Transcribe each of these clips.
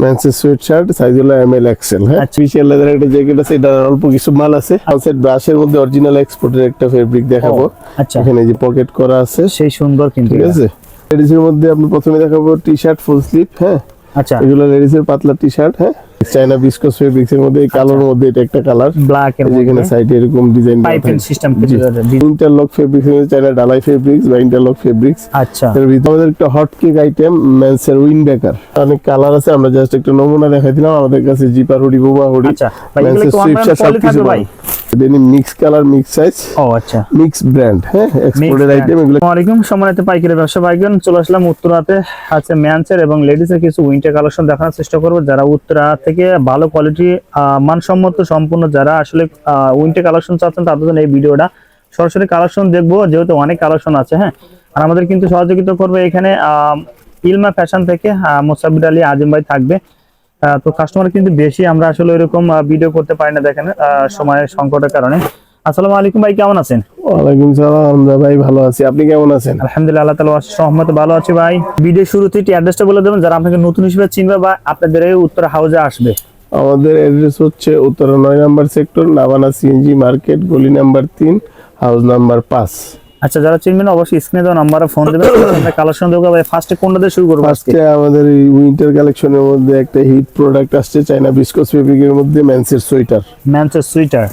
ম্যানসেস sweatshirt size হলো M L XL হ্যাঁ? আচ্ছা। স্পেশাল লেদার একটা জ্যাকেট আছে এটা অল্প কিছু মাল আছে। আউটসাইড ব্রাশের মধ্যে অরিজিনাল এক্সপোর্টের একটা ফেব্রিক দেখাবো। আচ্ছা। এখানে যে পকেট করা আছে। সেই সুন্দর কিন্তু ঠিক আছে? লেডিসের মধ্যে আপনি প্রথমে দেখাবো টি শার্ট ফুল স্লিভ হ্যাঁ? আচ্ছা। এগুলো লেডিসের পাতলা টি শার্ট হ্যাঁ? চাইনা বিস্কস ফেব্রিক্স এর মধ্যে কালোর মধ্যে এটা একটা কালার ব্ল্যাক এর যেখানে সাইডে এরকম design piping system. Interlock fabrics China ডালাই ফেব্রিক্স বা ইন্টারলক ফেব্রিক্স আচ্ছা। এর ভিতরে আমাদের একটা হট কেক আইটেম মেন্সের উইন বেকার অনেক কালার আছে আমরা জাস্ট একটা নমুনা দেখাই দিলাম আমাদের কাছে জিপার হুডি বোবা হুডি আচ্ছা ভাই এগুলো কি অনলাইন থাকবে ভাই। Denim mix colour mix size ও আচ্ছা। মিক্স ব্র্যান্ড হ্যাঁ এক্সপোর্টেড আইটেম এগুলো সম্মানিত পাইকারি ব্যবসা ভাইগণ চলে আসলাম উত্তরাতে। আছে ম্যানসের এবং লেডিসের কিছু উইন্টার কালেকশন দেখানোর চেষ্টা করব। যারা উত্তরা থেকে ভালো কোয়ালিটি মানসম্মত সম্পূর্ণ যারা আসলে উইন্টার কালেকশন চাচ্ছেন তাদের জন্য এই ভিডিওটা সরাসরি কালেকশন দেখব, যেহেতু অনেক কালেকশন আছে হ্যাঁ? আর আমাদের কিন্তু সহযোগিতা করবে এখানে ইলমা ফ্যাশন থেকে মোসাবির আলী আজিম ভাই থাকবে। তো কাস্টমার কিন্তু বেশি, আমরা আসলে এরকম ভিডিও করতে পারি না দেখেন সময়ের সংকটের কারণে। আসসালামু আলাইকুম ভাই, কেমন আছেন? ওয়ালাইকুম সালাম আমরা ভাই ভালো আছি। আপনি কেমন আছেন? আলহামদুলিল্লাহ আল্লাহ তালা সহমত ভালো আছি ভাই। ভিডিও শুরুতে একটি অ্যাড্রেসটা বলে দেবেন যারা আপনাকে নতুন হিসেবে চিনবে বা আপনাদের এই উত্তর হাউজে আসবে। আমাদের অ্যাড্রেস হচ্ছে উত্তরা নয় number sector Navana CNG market গলি নাম্বার তিন হাউস নাম্বার পাঁচ। আচ্ছা যারা চিনবেন অবশ্যই স্ক্রিনে দেওয়া নাম্বারে ফোন দেবেন। আমরা কালেকশন দেবো ভাই। ফার্স্টে কোনটা দিয়ে শুরু করব আজকে? ফার্স্টে আমাদের এই উইন্টার কালেকশনের মধ্যে একটা হিট প্রোডাক্ট আসছে চাইনা বিস্কস ফেব্রিকের মধ্যে ম্যানসের সোয়েটার ম্যানচের সোয়েটার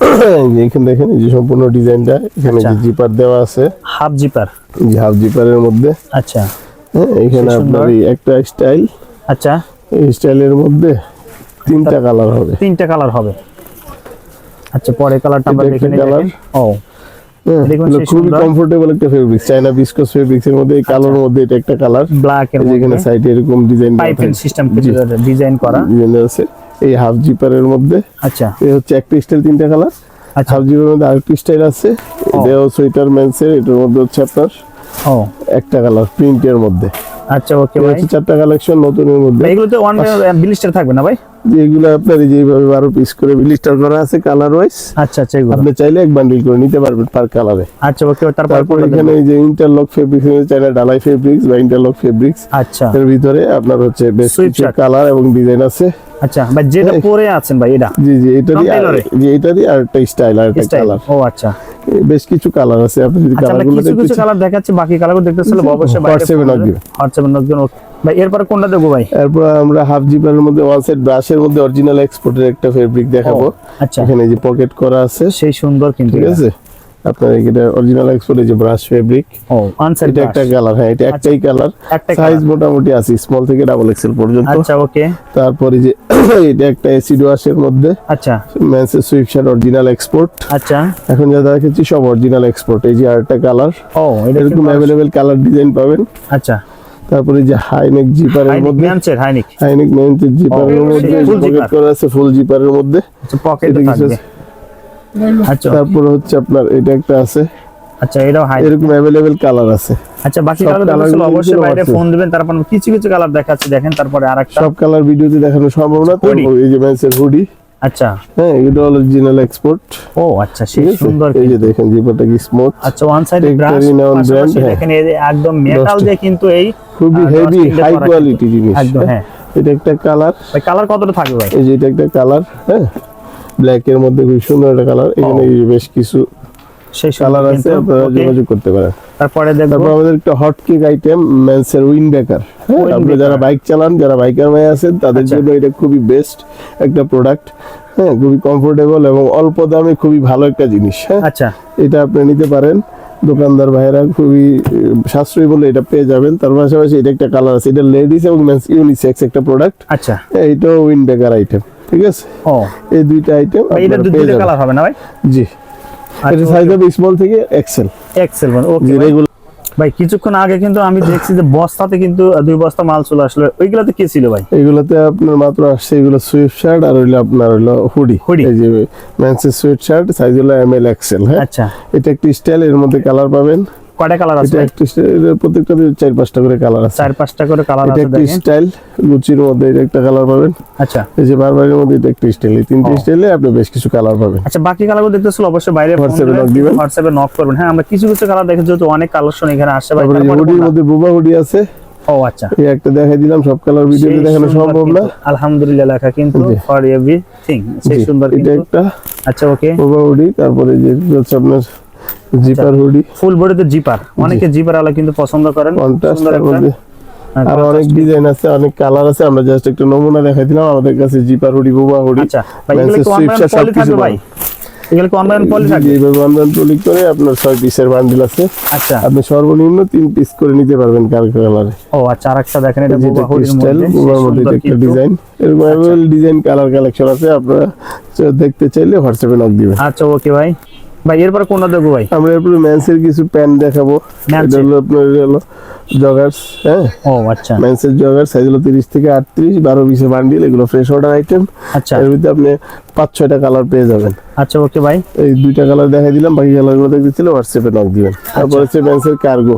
এখানে দেখেন এই যে সম্পূর্ণ ডিজাইনটা এখানে যে আচ্ছা। জিপার দেওয়া আছে হাফ জিপার এই হাফ জিপারের মধ্যে। আচ্ছা। হ্যাঁ এখানে আপনার। একটা স্টাইল আচ্ছা। এই স্টাইলের মধ্যে তিনটা কালার হবে। তিনটা কালার হবে। আচ্ছা পরে কালারটা আমরা দেখে নিই ও। খুবই। কমফোর্টেবল একটা ফেব্রিক চাইনা বিস্কস ফেব্রিক্স এর মধ্যে কালোর মধ্যে এটা একটা কালার ব্ল্যাক এর যেখানে মধ্যে সাইডে এরকম ডিজাইন পাইপিং সিস্টেম ডিজাইন করা। ডিজাইন আছে। এই হাফ জিপারের মধ্যে। আচ্ছা। এই হচ্ছে একটা স্টাইল তিনটা কালার আচ্ছা। হাফ জিপারের মধ্যে আরেকটা স্টাইল আছে। সোয়েটার মেন্সের এটার মধ্যে হচ্ছে আপনার ও। একটা কালার প্রিন্টের মধ্যে। আচ্ছা ওকে ভাই। হচ্ছে চারটা কালেকশন নতুনের মধ্যে। ভাই, এগুলোতে ওয়ান বিলিস্টার থাকবে না ভাই? যেগুলো আপনার যেভাবে বারো পিস করে ব্লিস্টার করা আছে কালার ওয়াইজ আচ্ছা আচ্ছা এগুলো। আপনি চাইলে এক বান্ডিল করে নিতে পারবেন পার কালারে আচ্ছা ওকে তারপর এখানে এই যে ইন্টারলক ফেব্রিক্স চাইনা ডালাই ফেব্রিক্স বা ইন্টারলক ফেব্রিক্স আচ্ছা। এর ভিতরে আপনার হচ্ছে বেশ কিছু কালার এবং ডিজাইন আছে। আচ্ছা ভাই যেটা পরে আছেন ভাই এটা? জি জি এটারই আর- tailor-এ? জি এটারই আর একটা স্টাইল আর একটা কালার ও আচ্ছা। বেশ কিছু কালার আছে আপনি যদি আচ্ছা কালারগুলো কিছু কালার দেখাচ্ছি বাকি কালারগুলো দেখতে চাইলে অবশ্যই বাইরে WhatsApp-এ দিবেন। হোয়াটসঅ্যাপে নক দিবেন। ভাই এরপরে কোনটা দেবো ভাই? এরপর আমরা হাফ জিপারের মধ্যে ওয়ান ব্রাশের মধ্যে অরিজিনাল এক্সপোর্টের একটা ফেব্রিক দেখাবো। আচ্ছা। এখানে যে পকেট করা আছে। সেই সুন্দর কিন্তু ঠিক আছে? আপনার এটা অরিজিনাল এক্সপোর্টের যে ব্রাশ ফেব্রিক ও আনসার এটা একটা কালার হ্যাঁ এটা একটাই কালার সাইজ মোটামুটি আছে স্মল থেকে ডাবল এক্সেল পর্যন্ত। আচ্ছা ওকে তারপরে যে এটা একটা এসিড ওয়াশের মধ্যে। আচ্ছা। সুইফট শার্ট অরিজিনাল এক্সপোর্ট আচ্ছা। এখন যা দেখাচ্ছি সব অরিজিনাল এক্সপোর্ট এই যে আরেকটা কালার ও এটা এরকম অ্যাভেলেবেল কালার ডিজাইন পাবেন। আচ্ছা। তারপরে যে হাইনেক জিপারের মধ্যে হাইনিক হাইনেক মেন্সের জিপারের মধ্যে পকেট। করা আছে ফুল জিপারের মধ্যে। আচ্ছা পকেটে থাকবে। আচ্ছা। তারপরে হচ্ছে আপনার এটা একটা আছে। আচ্ছা এটাও হাই এরকম অ্যাভেলেবেল কালার আছে। আচ্ছা বাকি কালারগুলো অবশ্যই বাইরে ফোন দিবেন তারপর কিছু কিছু কালার দেখাচ্ছি দেখেন তারপরে আরেকটা। সব কালার ভিডিওতে দেখানো সম্ভব না তো। এই যে মেন্সের হুডি আচ্ছা। হ্যাঁ এটা অরিজিনাল এক্সপোর্ট ও আচ্ছা সেই সুন্দর এই যে দেখেন জিপারটা কি স্মুথ আচ্ছা ওয়ান সাইড ব্রাশ। দেখেন এই একদম মেটাল দিয়ে কিন্তু এই খুবই হেভি হাই কোয়ালিটি জিনিস একদম হ্যাঁ। হ্যাঁ। এটা একটা কালার ভাই কালার কতটা থাকবে ভাই? এই যে এটা একটা কালার হ্যাঁ? ব্ল্যাক এর মধ্যে খুব সুন্দর একটা কালার এখানে বেশ কিছু সেই কালার আছে আপনারা যোগাযোগ করতে পারেন। তারপরে দেখব। আমাদের একটা হট কেক আইটেম মেন্সের উইন বেকার আপনি যারা বাইক চালান যারা বাইকার ভাই আছেন তাদের আচ্ছা। জন্য এটা খুবই বেস্ট একটা প্রোডাক্ট হ্যাঁ খুবই কমফোর্টেবল এবং অল্প দামে খুবই ভালো একটা জিনিস হ্যাঁ। আচ্ছা। এটা আপনি নিতে পারেন। দোকানদার ভাইরা খুবই সাশ্রয়ী বলে এটা পেয়ে যাবেন। তার পাশাপাশি এটা একটা কালার আছে এটা লেডিস এবং মেন্স ইউনিসেক্স একটা প্রোডাক্ট আচ্ছা। এইটাও উইন বেকার আইটেম ঠিক আছে? এই দুইটা আইটেম এটা দুটো কালার হবে না ভাই? জি। এটা সাইজ হবে স্মল থেকে এক্সেল এক্সেল ওকে রেগুলার ভাই কিছুক্ষণ আগে কিন্তু আমি দেখছি যে বস্তাতে কিন্তু দুই বস্তা মাল চলে আসলো। ওইগুলাতে কি ছিল ভাই? এগুলোতে আপনার মাত্র আসছে এগুলো সুইফট শার্ট আর হইল আপনার হইল হুডি হুডি এই যে মেন্সের সুইফট শার্ট সাইজ হলো এম এল এক্সেল হ্যাঁ? আচ্ছা। এটা একটি স্টাইল এর মধ্যে কালার পাবেন। কয়টা কালার আছে? এটা ভাই? একটি style, এর প্রত্যেকটা চার পাঁচটা করে কালার আছে। চার পাঁচটা করে কালার আছে একটি স্টাইল গুচির মধ্যে একটা কালার পাবেন। আচ্ছা। এই যে বারবারের মধ্যে এটা একটা স্টাইল তিনটে। স্টাইলে আপনি বেশ কিছু কালার পাবেন। আচ্ছা বাকি কালারগুলো অবশ্যই বাইরে WhatsApp-এ knock দিবেন। হোয়াটসঅ্যাপে নক করবেন। হ্যাঁ আমরা কিছু কিছু কালার দেখে যেহেতু অনেক কালেকশন এখানে আসছে ভাই হুডির মধ্যে বুবা হুডি আছে। ও আচ্ছা। এই একটা দেখাই দিলাম সব কালার ভিডিওতে দেখানো সম্ভব না। আলহামদুলিল্লাহ লেখা কিন্তু। ফর এভরিথিং সেই সুন্দর এটা একটা আচ্ছা ওকে ওভার হুডি তারপরে যে আপনার জিপার হুডি। ফুল বডিতে জিপার। অনেকে জিপার আলা কিন্তু পছন্দ করেন। সুন্দর একটা আর অনেক ডিজাইন আছে অনেক কালার আছে। আমরা জাস্ট একটা নমুনা দেখাই দিলাম। আমাদের কাছে জিপার হুডি বোবা হুডি। আচ্ছা ভাই এগুলো কি সব কিছু ভাই? এগুলো অনলাইন পলি থাকবে? এইভাবে অনলাইন পলি করে আপনার পিসের বান্ডিল আছে। আচ্ছা। আপনি সর্বনিম্ন তিন পিস করে নিতে পারবেন কার কালারে ও আচ্ছা আরেকটা দেখেন এটা যেটা বোবা হুডির মধ্যে। সেই মধ্যে একটা ডিজাইন এরকম ডিজাইন কালার কালেকশন আছে। আপনারা দেখতে চাইলে হোয়াটসঅ্যাপে নক দিবেন। আচ্ছা ওকে ভাই। ভাই এরপর কোনটা দেখব ভাই? আমরা এরপরে ম্যান্সের কিছু প্যান্ট দেখাবো। এটা হলো আপনার হলো জগার্স হ্যাঁ? ও আচ্ছা। ম্যান্সের জগার্স সাইজ হলো তিরিশ থেকে আটত্রিশ বারো বিশে বান্ডিল এগুলো ফ্রেশ অর্ডার আইটেম আচ্ছা। এর ভিতরে আপনি পাঁচ ছয়টা কালার পেয়ে যাবেন। আচ্ছা ওকে ভাই এই দুইটা কালার দেখাই দিলাম বাকি কালারগুলো দেখতে ছিল হোয়াটসঅ্যাপে নক দিবেন। আচ্ছা। তারপর হচ্ছে ম্যান্সের কার্গো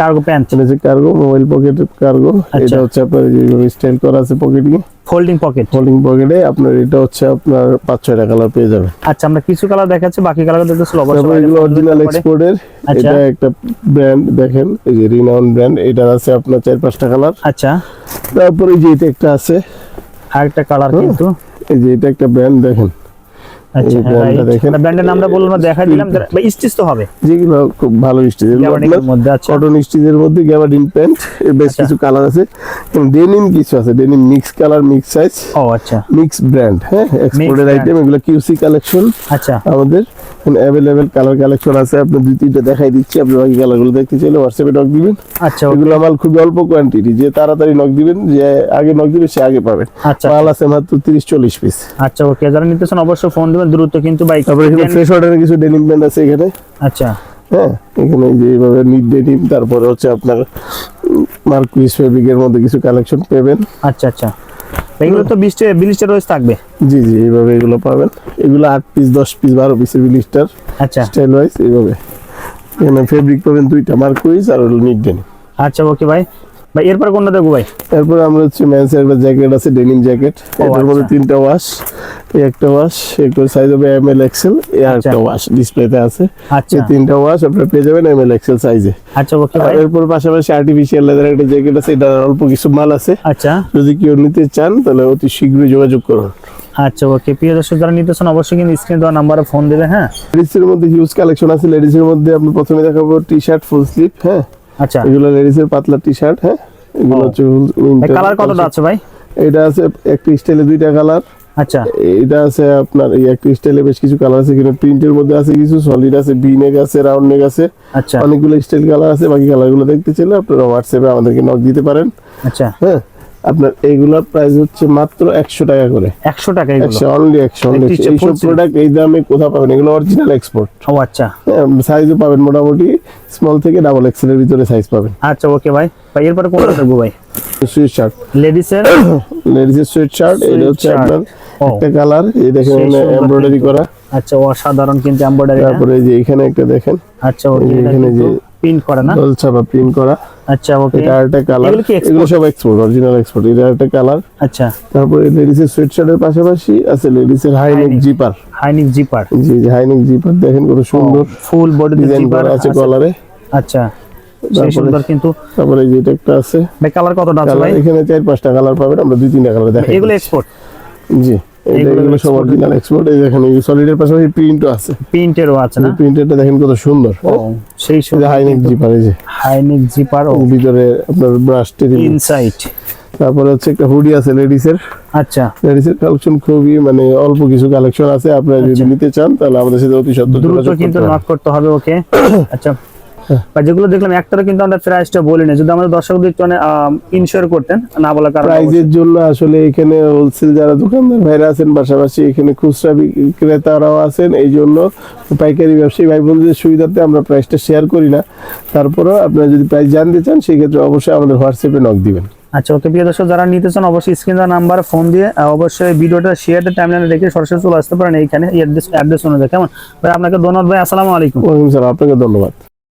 কার্গো প্যান্ট হচ্ছে কার্গো মোবাইল পকেটের কার্গো আচ্ছা। এটা হচ্ছে আপনার যেভাবে স্টাইল করা আছে পকেটিং ফোল্ডিং পকেট ফোল্ডিং পকেটে আপনার এটা হচ্ছে আপনার পাঁচ ছয়টা কালার পেয়ে যাবেন আচ্ছা আমরা কিছু কালার দেখাচ্ছি বাকি কালার তারপর অবশ্যই এগুলো অরিজিনাল এক্সপোর্টের আচ্ছা। এটা একটা ব্র্যান্ড দেখেন এই যে রিনাউন ব্র্যান্ড এটা আছে আপনার চার পাঁচটা কালার আচ্ছা। তারপরে এই যে এটা একটা আছে। আরেকটা কালার কিন্তু। এই যে এটা একটা ব্র্যান্ড দেখেন। আচ্ছা দেখেন। ব্র্যান্ডের নামটা বললাম দেখা দিলাম ভাই স্টিচ তো হবে। যেগুলো খুব ভালো স্টিচ এগুলো গ্যাবার্ডিং আপনার এর মধ্যে আচ্ছা। কটন স্টিচের মধ্যে গ্যাবার্ডিন প্যান্ট এর বেশ আচ্ছা। কিছু কালার আছে। ডেনিম কিছু আছে denim mix colour mix size ও আচ্ছা। মিক্স ব্র্যান্ড হ্যাঁ আইটেম এগুলো কিউসি কালেকশন আচ্ছা। আমাদের। অ্যাভেলেবেল কালার কালেকশন আছে? আপনি দুই তিনটা দেখাই দিচ্ছি আপনি বাকি কালারগুলো দেখতে চাইলে হোয়াটসঅ্যাপে নক দিবেন। আচ্ছা এগুলো মাল খুবই অল্প কোয়ান্টিটি যে তাড়াতাড়ি নক দিবেন যে আগে নক দিবে সে আগে পাবেন। আচ্ছা। মাল আছে মাত্র তিরিশ চল্লিশ পিস আচ্ছা ওকে যারা নিতেছেন অবশ্যই ফোন দিবেন দ্রুত কিন্তু বাইক তারপরে এখানে ফ্রেশ অর্ডারের কিছু ডেনিম প্যান্ট আছে এখানে। আচ্ছা। হ্যাঁ এখানে যে এইভাবে নিট ডেনিম তারপরে হচ্ছে আপনার মার্কুইস ফেব্রিকের মধ্যে কিছু কালেকশন পাবেন। আচ্ছা আচ্ছা। এগুলো তো বিশটে বিলিস্টার রোজ থাকবে? জি জি এইভাবে এগুলো পাবেন। এগুলো আট পিস দশ পিস বারো পিসের বিলিস্টার আচ্ছা। স্টাইল ওয়াইজ এইভাবে। এখানে ফেব্রিক পাবেন দুইটা মার্কুইজ আর নিট ডেনিম আচ্ছা ওকে ভাই। ভাই এরপর কোনটা দেখব ভাই? তারপর আমরা হচ্ছে ম্যান্সের একটা জ্যাকেট আছে ডেনিম জ্যাকেট এটার মধ্যে আচ্ছা। তিনটা ওয়াশ একটা ওয়াশ একটা সাইজ হবে এম এল এক্সেল আর একটা আচ্ছা। ওয়াশ ডিসপ্লেতে আছে। আচ্ছা। তিনটা ওয়াশ আপনারা পেয়ে যাবেন এম এল এক্সেল সাইজে আচ্ছা ওকে ভাই। এরপর পাশাপাশি আর্টিফিশিয়াল লেদার একটা জ্যাকেট আছে এটা অল্প কিছু মাল আছে। আচ্ছা। যদি কেউ নিতে চান তাহলে অতি শীঘ্রই যোগাযোগ করুন। আচ্ছা ওকে। প্রিয় দর্শক যারা নিতেছেন অবশ্যই কিন্তু স্ক্রিনে দেওয়া নাম্বারে ফোন দেবে হ্যাঁ? লেডিসের মধ্যে হিউজ কালেকশন আছে। লেডিসের মধ্যে আপনি প্রথমে দেখাবো টি শার্ট ফুল স্লিভ হ্যাঁ? আচ্ছা। এগুলো লেডিসের পাতলা টি শার্ট হ্যাঁ? এগুলো হচ্ছে কালার কতটা আছে ভাই? এটা আছে একটা স্টাইলে দুইটা কালার আচ্ছা। এটা আছে আপনার এই একটা স্টাইলে বেশ কিছু কালার আছে কিন্তু প্রিন্টের মধ্যে আছে কিছু সলিড আছে বি নেক আছে রাউন্ড নেক আছে। আচ্ছা। অনেকগুলো স্টাইল কালার আছে বাকি কালারগুলো দেখতে চাইলে আপনারা হোয়াটসঅ্যাপে আমাদেরকে নক দিতে পারেন। আচ্ছা। হ্যাঁ? আপনার এইগুলোর প্রাইস হচ্ছে মাত্র একশো টাকা করে। একশো টাকা একশো অনলি একশো অনলি এইসব প্রোডাক্ট এই দামে কোথাও পাবেন? এগুলো অরিজিনাল এক্সপোর্ট ও আচ্ছা। সাইজও পাবেন মোটামুটি স্মল থেকে ডাবল এক্সেলের ভিতরে সাইজ পাবেন। আচ্ছা ওকে ভাই ভাই এরপরে কোনটা দেখব ভাই? সুইট শার্ট লেডিসের লেডিসের সুইট শার্ট এটা হচ্ছে আপনার একটা কালার এই দেখেন এমব্রয়ডারি করা। আচ্ছা অসাধারণ কিন্তু এমব্রয়ডারি তারপরে এই যে এখানে একটা দেখেন। আচ্ছা ওকে এই এখানে যে- প্রিন্ট করা না? দলছা বা প্রিন্ট করা। আচ্ছা ওকে এটা একটা কালার এগুলো সব এক্সপোর্ট অরিজিনাল এক্সপোর্ট এটা একটা কালার আচ্ছা। তারপরে লেডিসের সুইট শার্টের পাশাপাশি আছে লেডিসের high neck High neck। Zipper high neck zipper জি জি হাইনেক জিপার দেখেন কত সুন্দর ফুল বডি ডিজাইন জিপার করা আছে কলারে আচ্ছা সুন্দর কিন্তু। তারপরে যে একটা আছে। ভাই কালার কতটা আছে ভাই? এখানে চার পাঁচটা কালার পাবেন আমরা দুই তিনটা কালার দেখাই এগুলো এক্সপোর্ট জি। এগুলো এগুলো সব অরিজিনাল এক্সপোর্ট এই দেখেন এই সলিডের পাশাপাশি প্রিন্টও আছে। প্রিন্টেরও আছে না? প্রিন্টেডটা দেখেন কত সুন্দর। সেই সুন্দর হাইনেক জিপার এই যে। হাইনিক জিপার ও। ভিতরে আপনার ইনসাইড তারপরে হচ্ছে একটা হুডি আছে লেডিসের আচ্ছা। লেডিসের কালেকশন খুবই মানে অল্প কিছু কালেকশন আছে আপনারা যদি আচ্ছা। নিতে চান তাহলে আমাদের সাথে অতি দ্রুত কিন্তু নক করতে হবে ওকে আচ্ছা। বা যেগুলো দেখলাম একটারও কিন্তু আমরা প্রাইসটা বলি না যদি আমাদের দর্শকদের একটু ইনশিওর করতেন না বলার কারণে প্রাইজের জন্য আসলে এখানে হোলসেল যারা দোকানদার ভাইরা আছেন পাশাপাশি এখানে খুচরা বিক্রেতারাও আছেন এই জন্য পাইকারি ব্যবসায়ী ভাই বোনদের সুবিধার্থে আমরা প্রাইসটা শেয়ার করি না। তারপরেও আপনারা যদি প্রাইস জানতে চান সেক্ষেত্রে অবশ্যই আমাদের হোয়াটসঅ্যাপে নক দিবেন। আচ্ছা ওকে প্রিয় দর্শক যারা নিতে চান অবশ্যই স্ক্রিন নাম্বার ফোন দিয়ে অবশ্যই ভিডিওটা শেয়ারটা টাইমলাইনে রেখে সরাসরি চলে আসতে পারেন। এইখানে অ্যাড্রেস অ্যাড্রেস অনুযায়ী। কেমন? ভাই আপনাকে ধন্যবাদ। ভাই আসসালামু আলাইকুম। ওয়ালাইকুম সালাম আপনাকে ধন্যবাদ।